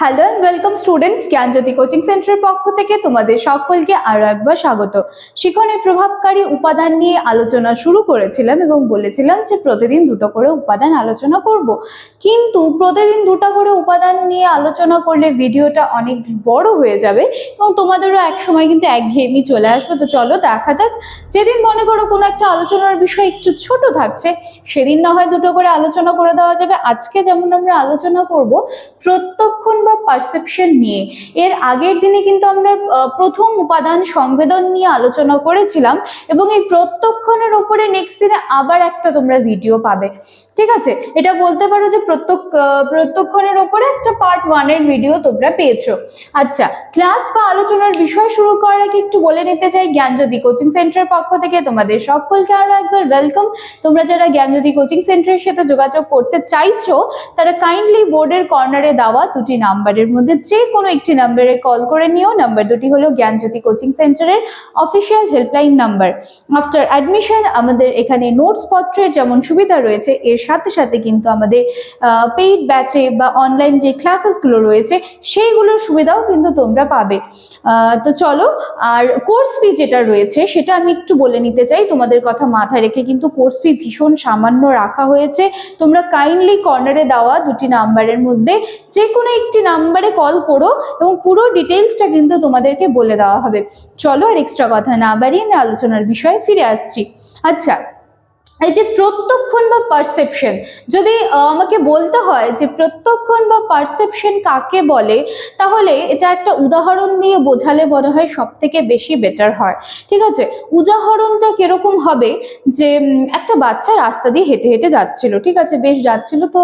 Hello and welcome students Gyanjyoti coaching সেন্টারের পক্ষ থেকে তোমাদের সকলকে আরও একবার স্বাগত। শিক্ষণের প্রভাবকারী উপাদান নিয়ে আলোচনা শুরু করেছিলাম এবং বলেছিলাম যে প্রতিদিন দুটো করে উপাদান আলোচনা করব। কিন্তু প্রতিদিন দুটো করে উপাদান নিয়ে আলোচনা করলে ভিডিওটা অনেক বড় হয়ে যাবে এবং তোমাদেরও এক সময় কিন্তু একঘেয়েমি চলে আসবে। তো চলো দেখা যাক, যেদিন মনে করো কোনো একটা আলোচনার বিষয় একটু ছোট থাকছে, সেদিন না হয় দুটো করে আলোচনা করে দেওয়া যাবে। আজকে যেমন আমরা আলোচনা করব, প্রত্যক্ষণ বা পারসেপশন নিয়ে। এর আগের দিনে কিন্তু আমরা প্রথম উপাদান সংবেদন নিয়ে আলোচনা করেছিলাম এবং এই প্রত্যক্ষণের ওপরে নেক্সট দিনে আবার একটা তোমরা ভিডিও পাবে। ঠিক আছে? এটা বলতে পারো যে প্রত্যক্ষ প্রত্যক্ষণের ওপরে একটা পার্ট ওয়ানের ভিডিও তোমরা পেয়েছ। আচ্ছা ক্লাস বা আলোচনার বিষয় শুরু করার আগে একটু বলে নিতে চাই, জ্ঞানজ্যোতি কোচিং সেন্টারের পক্ষ থেকে তোমাদের সকলকে আরও একবার ওয়েলকাম তোমরা যারা জ্ঞানজ্যোতি কোচিং সেন্টারের সাথে যোগাযোগ করতে চাইছো, তারা কাইন্ডলি বোর্ডের কর্নারে দেওয়া দুটি নাম্বারের মধ্যে যে কোনো একটি নাম্বারে কল করে নিও। নাম্বার দুটি হলো জ্ঞানজ্যোতি কোচিং সেন্টারের official helpline number. After admission আমাদের এখানে নোটস পত্রের যেমন সুবিধা রয়েছে, এর সাথে সাথে কিন্তু আমাদের পেইড ব্যাচে বা অনলাইন যে ক্লাসেসগুলো রয়েছে, সেইগুলোর সুবিধাও কিন্তু তোমরা পাবে। তো চলো, আর কোর্স ফি যেটা রয়েছে, সেটা আমি একটু বলে নিতে চাই। তোমাদের কথা মাথায় রেখে কিন্তু কোর্স ফি ভীষণ সামান্য রাখা হয়েছে। তোমরা কাইন্ডলি কর্নারে দেওয়া দুটি নাম্বারের মধ্যে যে কোনো একটি নাম্বারে কল করো এবং পুরো ডিটেলসটা কিন্তু তোমাদেরকে বলে দেওয়া হবে। চলো আর এক্সট্রা কথা না বাড়িয়ে আমি আলোচনার বিষয়ে ফিরে আসছি। আচ্ছা এই যে প্রত্যক্ষণ বা পারসেপশন যদি আমাকে বলতে হয় যে প্রত্যক্ষণ বা পারসেপশন কাকে বলে, তাহলে এটা একটা উদাহরণ দিয়ে বোঝালে মনে হয় সব থেকে বেশি বেটার হয়। ঠিক আছে? উদাহরণটা কীরকম হবে যে একটা বাচ্চা রাস্তা দিয়ে হেঁটে হেঁটে যাচ্ছিল, ঠিক আছে? বেশ যাচ্ছিল তো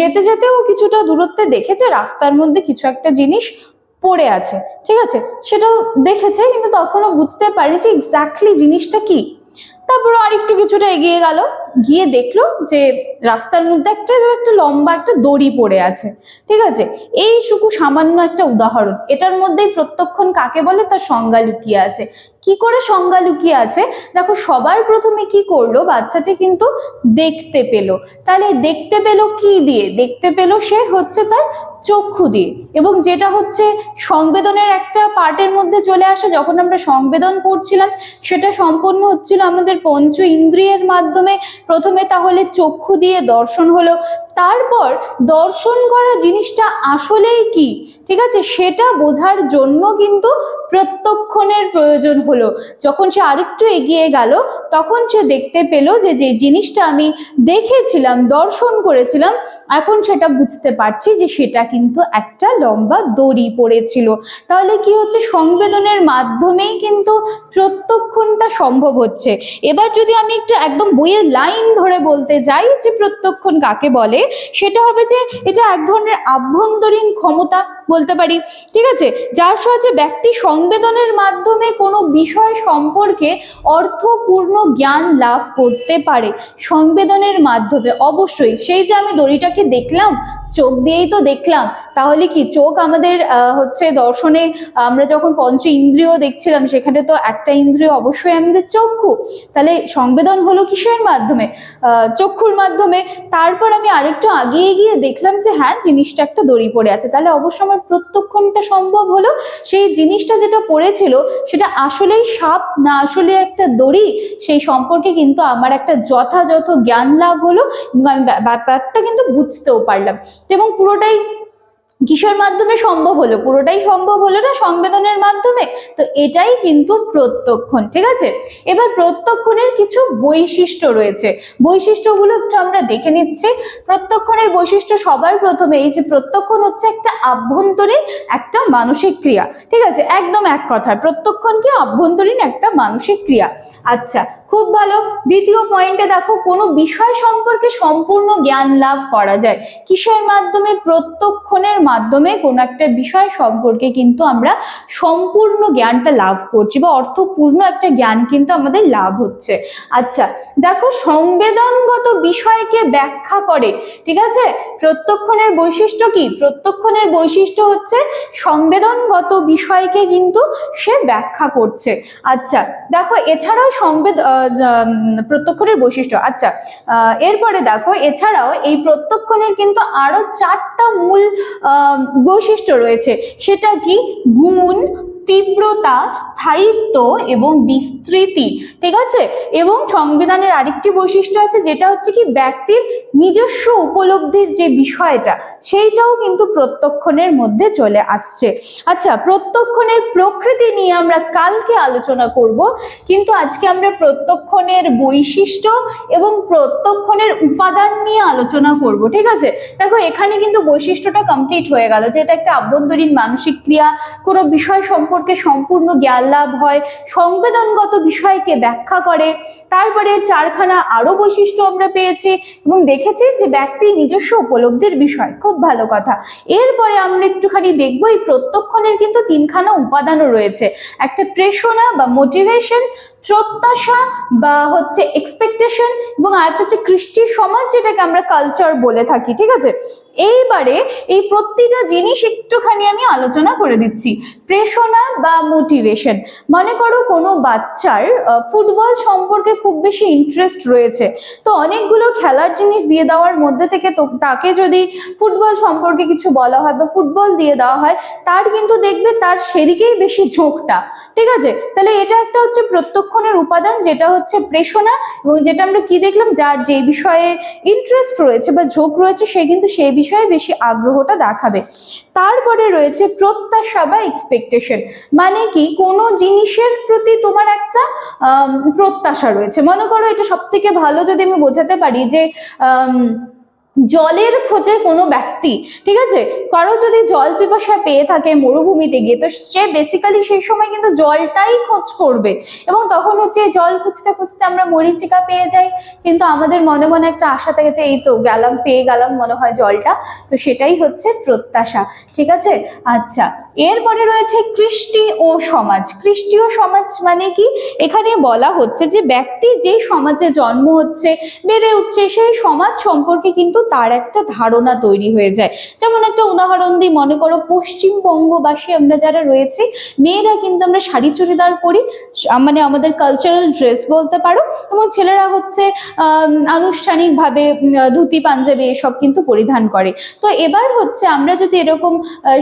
যেতে যেতেও কিছুটা দূরত্বে দেখেছে, রাস্তার মধ্যে কিছু একটা জিনিস পড়ে আছে, ঠিক আছে? সেটাও দেখেছে, কিন্তু তখনও বুঝতে পারেনি যে এক্স্যাক্টলি জিনিসটা কি। তারপর আরেকটু কিছুটা এগিয়ে গেল। গিয়ে দেখল যে রাস্তার মধ্যে একটা একটা লম্বা একটা দড়ি পড়ে আছে। ঠিক আছে? এই শুকু সামান্য একটা উদাহরণ। এটার মধ্যেই প্রত্যক্ষণ কাকে বলে? তার সংজ্ঞা লুকিয়ে আছে। কি করে সংজ্ঞা লুকিয়ে আছে? দেখো, সবার প্রথমে কি করল? বাচ্চাটি কিন্তু দেখতে পেল। তাহলে দেখতে পেল কি দিয়ে? দেখতে পেল সে হচ্ছে তার চক্ষু দিয়ে। এবং যেটা হচ্ছে সংবেদনের একটা পার্টের মধ্যে চলে আসে, যখন আমরা সংবেদন পড়ছিলাম সেটা সম্পূর্ণ হচ্ছিল আমাদের পঞ্চ ইন্দ্রিয়ের মাধ্যমে। প্রথমে তাহলে চক্ষু দিয়ে দর্শন হলো। তারপর দর্শন করা জিনিসটা আসলেই কি? ঠিক আছে? সেটা বোঝার জন্য কিন্তু প্রত্যক্ষণের প্রয়োজন হলো। যখন সে আরেকটু এগিয়ে গেল, তখন সে দেখতে পেল যে যে জিনিসটা আমি দেখেছিলাম, দর্শন করেছিলাম, এখন সেটা বুঝতে পারছি যে সেটা কিন্তু একটা লম্বা দড়ি পড়েছিল। তাহলে কি হচ্ছে? সংবেদনের মাধ্যমেই কিন্তু প্রত্যক্ষণটা সম্ভব হচ্ছে। এবার যদি আমি একটু একদম বইয়ের লাইন ধরে বলতে যাই যে প্রত্যক্ষণ কাকে বলে, সেটা হবে যে, এটা এক ধরনের আভ্যন্তরীণ ক্ষমতা বলতে পারি। ঠিক আছে? যার সাহায্যে ব্যক্তি সংবেদনের মাধ্যমে কোনো বিষয় সম্পর্কে অর্থপূর্ণ জ্ঞান লাভ করতে পারে সংবেদনের মাধ্যমে। অবশ্যই, সেই যে আমি দড়িটাকে দেখলাম, চোখ দিয়েই তো দেখলাম, তাহলে কি চোখ আমাদের হচ্ছে দর্শনে, আমরা যখন পঞ্চ ইন্দ্রিয় দেখছিলাম, সেখানে তো একটা ইন্দ্রিয় অবশ্যই আমাদের চক্ষু। তাহলে সংবেদন হলো কিসের মাধ্যমে? চক্ষুর মাধ্যমে। তারপর আমি আরেকটু আগিয়ে গিয়ে দেখলাম যে হ্যাঁ জিনিসটা একটা দড়ি পড়ে আছে। তাহলে অবশ্য আমার প্রত্যক্ষণটা সম্ভব হলো, সেই জিনিসটা যেটা পড়েছিল, সেটা আসলেই সাপ না আসলে একটা দড়ি? সেই সম্পর্কে কিন্তু আমার একটা যথাযথ জ্ঞান লাভ হলো এবং আমি ব্যা- ব্যাপারটা কিন্তু বুঝতেও পারলাম। এবং পুরোটাই কিসের মাধ্যমে সম্ভব হলো? পুরোটাই সম্ভব হলো না সংবেদনের মাধ্যমে? তো এটাই কিন্তু প্রত্যক্ষণ, ঠিক আছে? এবার প্রত্যক্ষণের কিছু বৈশিষ্ট্য রয়েছে। বৈশিষ্ট্যগুলো একটু আমরা দেখে নিচ্ছি। প্রত্যক্ষণের বৈশিষ্ট্য সবার প্রথমে এই যে প্রত্যক্ষণ হচ্ছে একটা আভ্যন্তরীণ একটা মানসিক ক্রিয়া, ঠিক আছে? একদম এক কথায়, প্রত্যক্ষণ কি আভ্যন্তরীণ একটা মানসিক ক্রিয়া। আচ্ছা খুব ভালো। দ্বিতীয় পয়েন্টে দেখো, কোনো বিষয় সম্পর্কে সম্পূর্ণ জ্ঞান লাভ করা যায়। কিসের মাধ্যমে? প্রত্যক্ষণের মাধ্যমে কোনো একটা বিষয় সম্পর্কে কিন্তু আমরা সম্পূর্ণ জ্ঞানটা লাভ করছি বা অর্থপূর্ণ একটা জ্ঞান কিন্তু আমাদের লাভ হচ্ছে। আচ্ছা দেখো, সংবেদনগত বিষয়কে ব্যাখ্যা করে, ঠিক আছে? প্রত্যক্ষণের বৈশিষ্ট্য কি? প্রত্যক্ষণের বৈশিষ্ট্য হচ্ছে সংবেদনগত বিষয়কে কিন্তু সে ব্যাখ্যা করছে। আচ্ছা দেখো, এছাড়াও সংবেদ প্রত্যক্ষণের বৈশিষ্ট্য। আচ্ছা এরপরে দেখো, এছাড়াও এই প্রত্যক্ষণের কিন্তু আরও চারটা মূল বৈশিষ্ট্য রয়েছে। সেটা কি? গুণ তীব্রতা স্থায়িত্ব এবং বিস্তৃতি, ঠিক আছে? এবং সংবিধানের আরেকটি বৈশিষ্ট্য আছে, যেটা হচ্ছে কি, ব্যক্তির নিজস্ব উপলব্ধির যে বিষয়টা, সেইটাও কিন্তু প্রত্যক্ষণের মধ্যে চলে আসছে। আচ্ছা প্রত্যক্ষণের প্রকৃতি নিয়ে আমরা কালকে আলোচনা করব, কিন্তু আজকে আমরা প্রত্যক্ষণের বৈশিষ্ট্য এবং প্রত্যক্ষণের উপাদান নিয়ে আলোচনা করব, ঠিক আছে? দেখো, এখানে কিন্তু বৈশিষ্ট্যটা কমপ্লিট হয়ে গেল, যে এটা একটা আভ্যন্তরীণ মানসিক ক্রিয়া, কোনো বিষয় সম্পর্কে সম্পূর্ণ জ্ঞান লাভ হয়। সংবেদনগত বিষয়কে ব্যাখ্যা করে। তারপরে চারখানা আরও বৈশিষ্ট্য আমরা পেয়েছি এবং দেখেছি যে ব্যক্তির নিজস্ব উপলব্ধির বিষয়। খুব ভালো কথা। এরপরে আমরা একটুখানি দেখব, এই প্রত্যক্ষণের কিন্তু তিনখানা উপাদানও রয়েছে। একটা প্রেষণা বা মোটিভেশন প্রত্যাশা বা হচ্ছে এক্সপেকটেশন এবং আরেকটা হচ্ছে কৃষ্টি সমাজ যেটাকে আমরা কালচার বলে থাকি, ঠিক আছে? এইবারে এই প্রতিটা জিনিস একটুখানি আমি আলোচনা করে দিচ্ছি। প্রেষণা বা মোটিভেশন মনে করো কোনো বাচ্চার ফুটবল সম্পর্কে খুব বেশি ইন্টারেস্ট রয়েছে। তো অনেকগুলো খেলার জিনিস দিয়ে দেওয়ার মধ্যে থেকে তাকে যদি ফুটবল সম্পর্কে কিছু বলা হয় বা ফুটবল দিয়ে দেওয়া হয়, তার কিন্তু দেখবে তার সেদিকেই বেশি ঝোঁকটা, ঠিক আছে? তাহলে এটা একটা হচ্ছে প্রত্যক্ষণের উপাদান যেটা হচ্ছে প্রেষণা এবং যেটা আমরা কি দেখলাম? যার যে বিষয়ে ইন্টারেস্ট রয়েছে বা ঝোঁক রয়েছে, সে কিন্তু সেই বিষয়ে বেশি আগ্রহটা দেখাবে। তারপরে রয়েছে প্রত্যাশা বা এক্সপেকটেশন মানে কি? কোনো জিনিসের প্রতি তোমার একটা প্রত্যাশা রয়েছে। মনে করো এটা সব থেকে ভালো যদি আমি বোঝাতে পারি যে জলের খোঁজে কোনো ব্যক্তি, ঠিক আছে? কারও যদি জল পিপাসা পেয়ে থাকে মরুভূমিতে গিয়ে, তো সে বেসিক্যালি সেই সময় কিন্তু জলটাই খোঁজ করবে। এবং তখন হচ্ছে জল খুঁজতে খুঁজতে আমরা মরিচিকা পেয়ে যাই। কিন্তু আমাদের মনে মনে একটা আশা থাকে যে, এই তো গেলাম, পেয়ে গেলাম মনে হয় জলটা। তো সেটাই হচ্ছে প্রত্যাশা, ঠিক আছে? আচ্ছা এরপরে রয়েছে কৃষ্টি ও সমাজ। ও সমাজ মানে কি? এখানে বলা হচ্ছে যে ব্যক্তি যে সমাজে জন্ম হচ্ছে, বেড়ে উঠছে, সেই সমাজ সম্পর্কে কিন্তু তার একটা ধারণা তৈরি হয়ে যায়। যেমন একটা উদাহরণ দিই, মনে করো পশ্চিমবঙ্গবাসী আমরা যারা রয়েছি, মেয়েরা কিন্তু আমরা শাড়ি চুড়িদার পরি মানে আমাদের কালচারাল ড্রেস বলতে পারো, এবং ছেলেরা হচ্ছে আনুষ্ঠানিকভাবে ধুতি, পাঞ্জাবি এসব কিন্তু পরিধান করে। তো এবার হচ্ছে আমরা যদি এরকম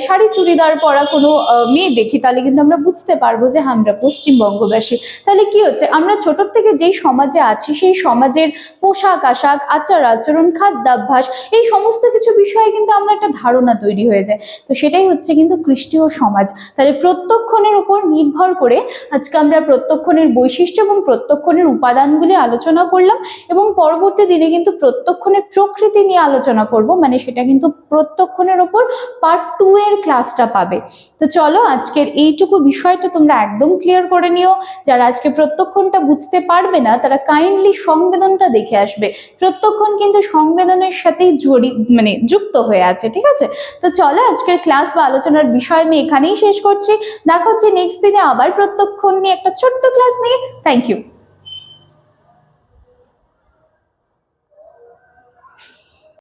শাড়ি চুড়িদার পরা কোনো মেয়ে দেখি তাহলে কিন্তু আমরা বুঝতে পারব যে হ্যাঁ, আমরা পশ্চিমবঙ্গবাসী। তাহলে কি হচ্ছে? আমরা ছোট থেকে যেই সমাজে আছি সেই সমাজের পোশাক আশাক আচার আচরণ খাদ্যাভ্যাস এই সমস্ত কিছু বিষয়ে কিন্তু আমরা একটা ধারণা তৈরি হয়ে যায়। তো সেটাই হচ্ছে কিন্তু ও সমাজ। তাহলে প্রত্যক্ষণের উপর নির্ভর করে আজকে আমরা প্রত্যক্ষণের বৈশিষ্ট্য এবং প্রত্যক্ষণের উপাদানগুলি আলোচনা করলাম এবং পরবর্তী দিনে কিন্তু প্রত্যক্ষণের প্রকৃতি নিয়ে আলোচনা করব। মানে সেটা কিন্তু প্রত্যক্ষণের ওপর পার্ট টু এর ক্লাসটা পাবে। তো চলো, আজকের এইটুকু বিষয়টা তোমরা একদম ক্লিয়ার করে নিও। যারা আজকে প্রত্যক্ষণটা বুঝতে পারবে না, তারা কাইন্ডলি সংবেদনটা দেখে আসবে। প্রত্যক্ষণ কিন্তু সংবেদনের সাথেই জড়ি মানে যুক্ত হয়ে আছে, ঠিক আছে? তো চলো, আজকের ক্লাস বা আলোচনার বিষয় আমি এখানেই শেষ করছি। দেখা হচ্ছে নেক্সট দিনে আবার প্রত্যক্ষণ নিয়ে একটা ছোট্ট ক্লাস নিয়ে। Thank you